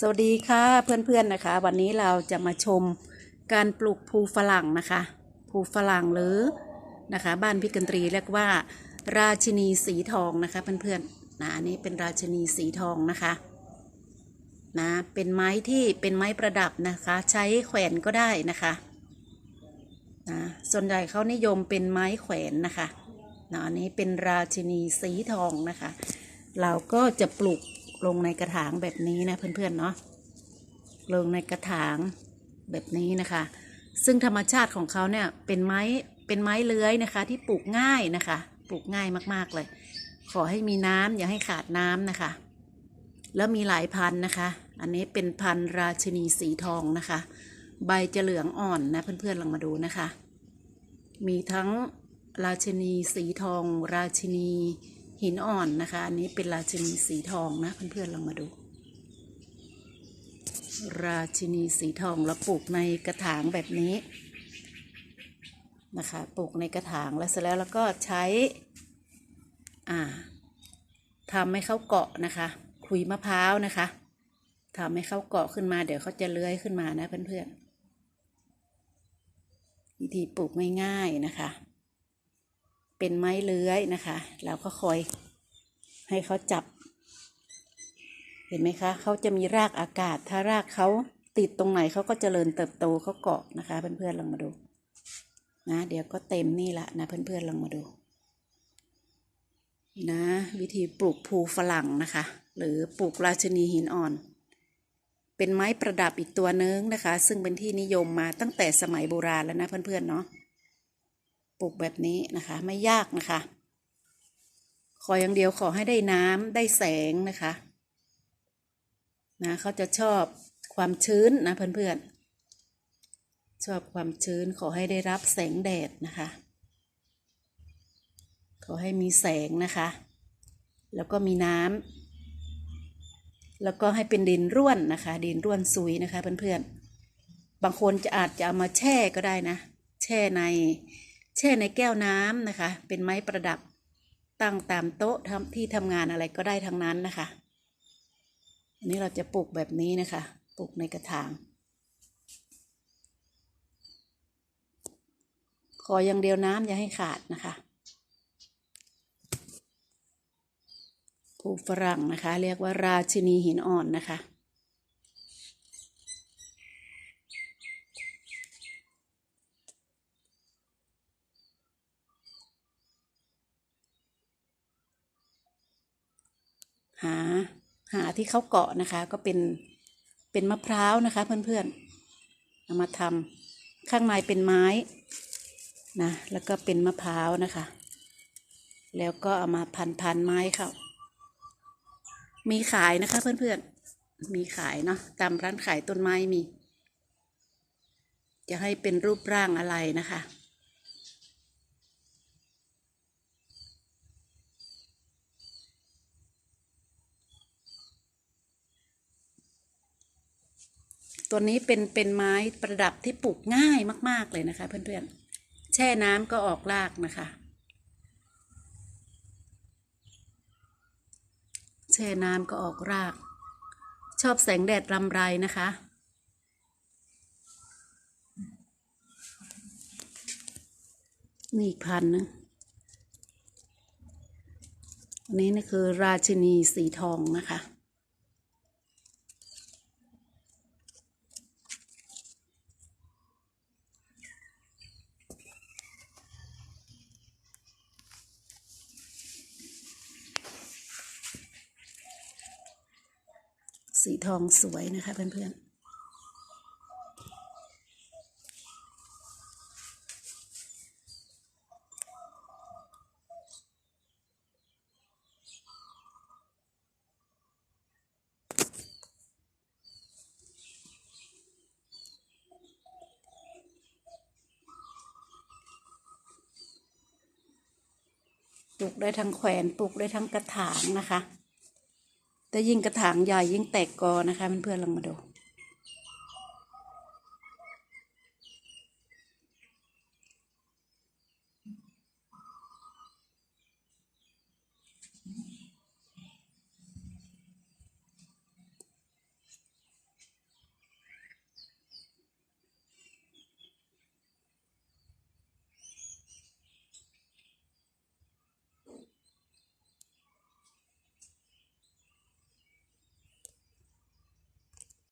สวัสดีค่ะเพื่อนๆนะคะ วันนี้เราจะมาชมการปลูกภูฝรั่งนะคะภูฝรั่งหรือนะคะ บ้านพี่กันตรีเรียกว่า ราชินีสีทองนะคะเพื่อนๆนะอันนี้เป็นราชินีสีทองนะคะนะเป็นไม้ที่เป็นไม้ประดับนะคะ ใช้แขวนก็ได้นะคะนะส่วนใหญ่เขานิยมเป็นไม้แขวนนะคะนะอันนี้เป็นราชินีสีทองนะคะ เราก็จะปลูก ลงในกระถางแบบนี้นะเพื่อนๆเนาะลงในกระถางแบบนี้นะคะ ซึ่งธรรมชาติของเขาเนี่ยเป็นไม้เป็นไม้เลื้อยนะคะ ที่ปลูกง่ายนะคะ ปลูกง่ายมากๆเลย ขอให้มีน้ำอย่าให้ขาดน้ำนะคะ แล้วมีหลายพันนะคะ อันนี้เป็นพันราชินีสีทองนะคะ ใบจะเหลืองอ่อนนะเพื่อนๆลองมาดูนะคะ มีทั้งราชินีสีทอง ราชินี หินอ่อนนะคะ อันนี้เป็นราชินีสีทองนะ เพื่อนๆลองมาดู ราชินีสีทองแล้วปลูกในกระถางแบบนี้นะคะปลูกในกระถางแล้วเสร็จแล้วแล้วก็ใช้อ่าทำให้เขาเกาะนะคะขุยมะพร้าวนะคะทำให้เขาเกาะขึ้นมา เดี๋ยวเขาจะเลื้อยขึ้นมานะเพื่อนๆวิธีปลูกง่ายๆนะคะ เป็นไม้เลื้อยนะคะแล้วก็คอยให้เขาจับ เห็นไหมคะเขาจะมีรากอากาศ ถ้ารากเขาติดตรงไหนเขาก็เจริญเติบโตเขาเกาะนะคะเพื่อนๆลองมาดูนะเดี๋ยวก็เต็มนี่แหละนะเพื่อนๆลองมาดูนะวิธีปลูกภูฝรั่งนะคะ หรือปลูกราชนีหินอ่อน เป็นไม้ประดับอีกตัวนึงนะคะ ซึ่งเป็นที่นิยมมาตั้งแต่สมัยโบราณแล้วนะเพื่อนๆเนาะ ปลูกแบบนี้นะคะ ไม่ยากนะคะ ขออย่างเดียวขอให้ได้น้ำได้แสงนะคะนะเขาจะชอบความชื้นนะเพื่อนๆ ชอบความชื้นขอให้ได้รับแสงแดดนะคะ ขอให้มีแสงนะคะ แล้วก็มีน้ำแล้วก็ให้เป็นดินร่วนนะคะ ดินร่วนซุยนะคะเพื่อนๆ บางคนจะอาจจะเอามาแช่ก็ได้นะ แช่ใน แช่ในแก้วน้ำนะคะ เป็นไม้ประดับตั้งตามโต๊ะท,ที่ทำงานอะไรก็ได้ทั้งนั้นนะคะอันนี้เราจะปลูกแบบนี้นะคะ ปลูกในกระถาง ขออย่างเดียวน้ำอย่าให้ขาดนะคะปลูกฝรั่งนะคะ เรียกว่าราชินีหินอ่อนนะคะ หาหาที่เขาเกาะนะคะ ก็เป็นเป็นมะพร้าวนะคะ เพื่อนๆเอามาทำข้างในเป็นไม้นะแล้วก็เป็นมะพร้าวนะคะ แล้วก็เอามาพันพันไม้เขามีขายนะคะ เพื่อนๆ มีขายเนาะตามร้านขายต้นไม้มี จะให้เป็นรูปร่างอะไรนะคะ ตัวนี้เป็นเป็นไม้ประดับที่ปลูกง่ายมาก ๆ เลยนะคะ เพื่อนๆ แช่น้ำก็ออกรากนะคะ แช่น้ำก็ออกราก ชอบแสงแดดรำไรนะคะ นี่อีกพันธุ์หนึงอันนี้นี่คือราชินีสีทองนะคะ สีทองสวยนะคะเพื่อนๆปลูกได้ทั้งแขวนปลูกได้ทั้งกระถางนะคะ แต่ยิ่งกระถางใหญ่ยิ่งแตกกอนะคะเพื่อนๆลองมาดู